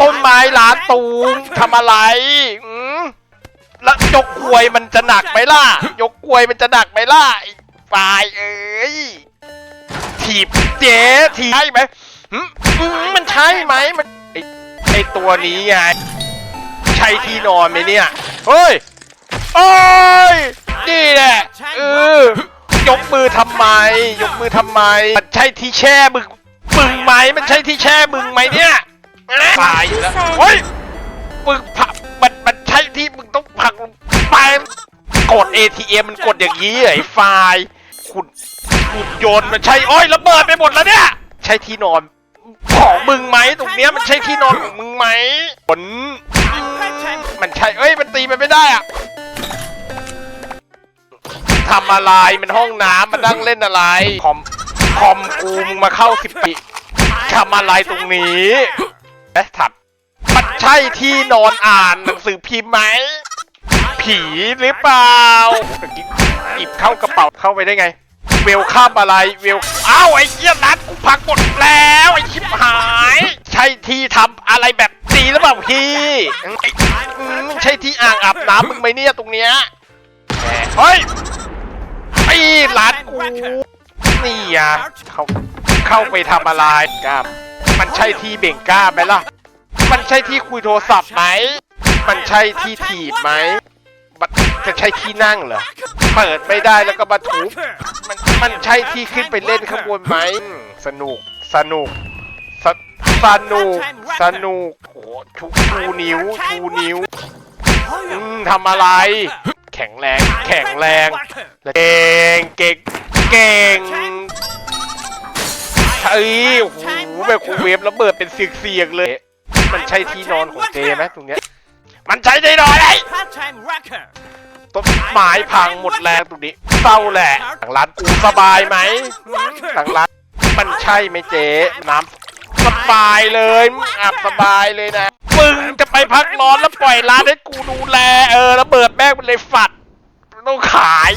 ต้นไม้ร้านตูมทำอะไรอืมแล้วยกกลวยมันจะหนักไหมล่ะ ยกกลวยมันจะหนักไหมล่ะไอ้ฝ่ายเอ้ยถีบเจ๊ถีบใช่ไหมหึอืมมันใช่ไหมมันไอ้ไอ้ตัวนี้ไงใช่ที่นอนไหมเนี่ยเฮ้ยโอ้ยนี่แหละเออยกมือทำไม ยกมือทำไมมันใช่ที่แช่มึงมึงไหมมันใช่ที่แช่มึงไหมเนี่ย ตายอยู่แล้วเฮ้ยมึงผลักมันมันใช่ที่มึงต้องผลักลงไปกด ATM มันกดอย่างนี้เหรอไอ้ไฟล์คุณคุณโยนต์มันใช่โอ้ยระเบิดไปหมดแล้วเนี่ย ใช่ที่นอน ของมึงไหมตรงเนี้ยมันใช่ที่นอนของมึงไหมผลมันใช่เอ้ยมันตีมันไม่ได้อะทำอะไรมันห้องน้ำมันนั่งเล่นอะไรคอมคอมกูมึงมาเข้าสิบปีทำอะไรตรงนี้ เอ๊ะถัดมันใช่ที่นอนอ่านหนังสือพิมพ์ไหม ผีหรือเปล่าหยิบเข้ากระเป๋าเข้าไปได้ไง เวลข้ามอะไรเวลอ้าวไอ้เหี้ยนัดกูพักหมดแล้วไอ้ชิบหาย ใช่ที่ทำอะไรแบบนี้หรือเปล่าพี่ไอ้อืมใช่ที่อ่างอาบน้ำมึงไหมเนี่ยตรงเนี้ยแหมเฮ้ยไอ้ร้านกูนี่อะเขาเข้าไปทำอะไรกล้าม มันใช่ที่เบ่งกล้าไหมล่ะ มันใช่ที่คุยโทรศัพท์ไหม มันใช่ที่ถีบไหมมันจะใช่ที่นั่งเหรอ เปิดไม่ได้แล้วก็มาทุบมันมันใช่ที่ขึ้นไปเล่นข้างบนไหมอืมสนุก สนุก สสนุก สนุกโอ้โหชูชูนิ้วชูนิ้ว อืมทำอะไร แข็งแรง แข็งแรง เก่งเก่งเก่งเอ้ยโอ้โห ไมโครเวฟระเบิดเป็นเสียงๆเลย มันใช่ที่นอนของเจไหมตรงเนี้ย มันใช่ที่นอนไอ้ต้นไม้พังหมดแรงตรงนี้เศร้าแหละหลังร้านกูสบายไหมหลังร้านมันใช่ไหมเจ๊น้ำสบายเลยอาบสบายเลยนะมึงจะไปพักร้อนแล้วปล่อยร้านให้กูดูแล เออระเบิดแม่งมันเลยฝัดต้องขาย